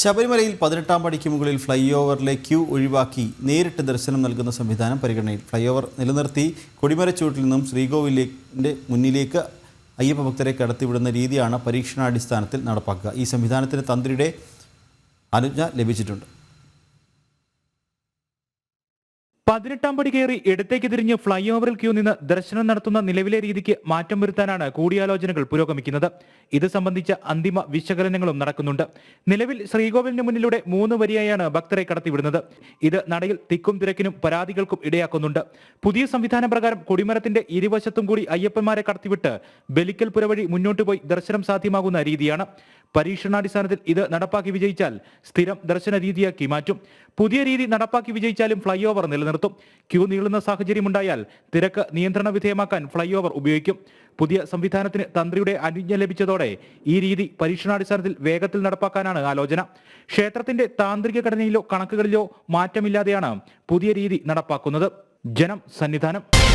ശബരിമലയിൽ പതിനെട്ടാം പടിക്ക് മുകളിൽ ഫ്ലൈ ഓവറിലെ ക്യൂ ഒഴിവാക്കി നേരിട്ട് ദർശനം നൽകുന്ന സംവിധാനം പരിഗണനയിൽ. ഫ്ലൈ ഓവർ നിലനിർത്തി കൊടിമരച്ചൂട്ടിൽ നിന്നും ശ്രീകോവിലിന്റെ മുന്നിലേക്ക് അയ്യപ്പ ഭക്തരെ കടത്തിവിടുന്ന രീതിയാണ് പരീക്ഷണാടിസ്ഥാനത്തിൽ നടപ്പാക്കുക. ഈ സംവിധാനത്തിന് തന്ത്രിയുടെ അനുജ്ഞ ലഭിച്ചിട്ടുണ്ട്. പതിനെട്ടാം പടി കയറി ഇടത്തേക്ക് തിരിഞ്ഞ് ഫ്ലൈ ഓവറിൽ ക്യൂ നിന്ന് ദർശനം നടത്തുന്ന നിലവിലെ രീതിക്ക് മാറ്റം വരുത്താനാണ് കൂടിയാലോചനകൾ പുരോഗമിക്കുന്നത്. ഇത് സംബന്ധിച്ച അന്തിമ വിശകലനങ്ങളും നടക്കുന്നുണ്ട്. നിലവിൽ ശ്രീകോവിലിന് മുന്നിലൂടെ മൂന്ന് വരിയായാണ് ഭക്തരെ കടത്തിവിടുന്നത്. ഇത് നടയിൽ തിക്കും തിരക്കിനും പരാതികൾക്കും ഇടയാക്കുന്നുണ്ട്. പുതിയ സംവിധാന പ്രകാരം കൊടിമരത്തിന്റെ ഇരുവശത്തും കൂടി അയ്യപ്പന്മാരെ കടത്തിവിട്ട് ബലിക്കൽ പുര വഴി മുന്നോട്ട് പോയി ദർശനം സാധ്യമാകുന്ന രീതിയാണ്. പരീക്ഷണാടിസ്ഥാനത്തിൽ ഇത് നടപ്പാക്കി വിജയിച്ചാൽ സ്ഥിരം ദർശന രീതിയാക്കി മാറ്റും. പുതിയ രീതി നടപ്പാക്കി വിജയിച്ചാലും ഫ്ലൈ ഓവർ നിലനിർത്തും. ക്യൂ നീളുന്ന സാഹചര്യമുണ്ടായാൽ തിരക്ക് നിയന്ത്രണ വിധേയമാക്കാൻ ഫ്ലൈ ഓവർ ഉപയോഗിക്കും. പുതിയ സംവിധാനത്തിന് തന്ത്രിയുടെ അനുജ്ഞ ലഭിച്ചതോടെ ഈ രീതി പരീക്ഷണാടിസ്ഥാനത്തിൽ വേഗത്തിൽ നടപ്പാക്കാനാണ് ആലോചന. ക്ഷേത്രത്തിന്റെ താന്ത്രിക ഘടനയിലോ കണക്കുകളിലോ മാറ്റമില്ലാതെയാണ് പുതിയ രീതി നടപ്പാക്കുന്നത്. ജനം സന്നിധാനം.